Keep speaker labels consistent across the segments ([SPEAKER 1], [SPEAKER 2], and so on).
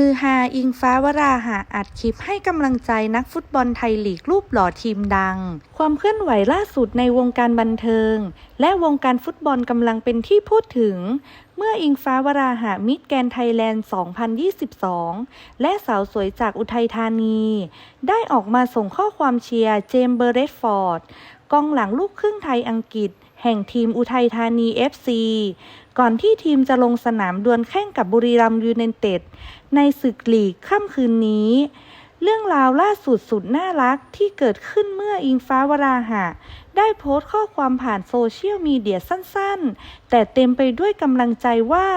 [SPEAKER 1] ฮือฮาอิงฟ้าวราหะอัดคลิปให้กำลังใจนักฟุตบอลไทยลีกรูปหล่อทีมดัง ความเคลื่อนไหวล่าสุดในวงการบันเทิง และวงการฟุตบอลกำลังเป็นที่พูดถึง เมื่ออิงฟ้าวราหะมิดแกนไทยแลนด์ 2022 และสาวสวยจากอุทัยธานี ได้ออกมาส่งข้อความเชียร์เจมเบอร์เรตฟอร์ดกองหลังลูกครึ่งไทยอังกฤษ แห่งทีมอุทัยธานี FC ก่อนที่ทีมจะลงสนามดวลแข่งกับบุรีรัมย์ยูไนเต็ดในศึกลีกค่ำคืนนี้ เรื่องราวล่าสุดสุดน่ารักที่เกิดขึ้นเมื่ออิงฟ้าวราหะ ได้โพสต์ข้อความผ่านโซเชียลมีเดียสั้นๆ แต่เต็มไปด้วยกำลังใจว่า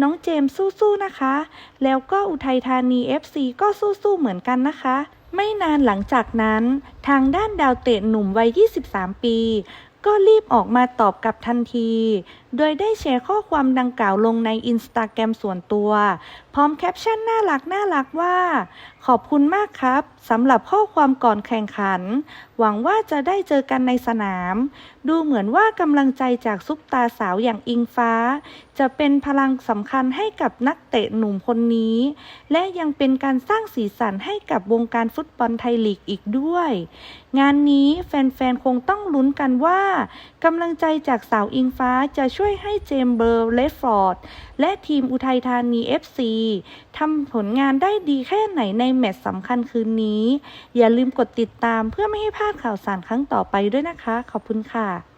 [SPEAKER 1] น้องเจมส์สู้ๆนะคะ แล้วก็อุทัยธานี FC ก็สู้ๆเหมือนกันนะคะ ไม่นานหลังจากนั้น ทางด้านดาวเตะหนุ่มวัย 23 ปี ก็รีบออกมาตอบกลับทันที โดยได้แชร์ข้อความดังกล่าวลงในอินสตาแกรมส่วนตัว พร้อมแคปชั่นน่ารักน่ารักว่า ขอบคุณมากครับสำหรับข้อความก่อนแข่งขัน หวังว่าจะได้เจอกันในสนาม ดูเหมือนว่ากำลังใจจากซุปตาสาวอย่างอิงฟ้า จะเป็นพลังสำคัญให้กับนักเตะหนุ่มคนนี้ และยังเป็นการสร้างสีสันให้กับวงการฟุตบอลไทยลีกอีกด้วยงานนี้แฟนๆ คงต้องลุ้นกันว่ากำลังใจจากสาวอิงฟ้าจะช่วยให้เจมส์เบอร์เลดฟอร์ด และทีมอุทัยธานี FC ทำผลงานได้ดีแค่ไหนในแมตช์สำคัญคืนนี้ อย่าลืมกดติดตามเพื่อไม่ให้พลาดข่าวสารครั้งต่อไปด้วยนะคะ ขอบคุณค่ะ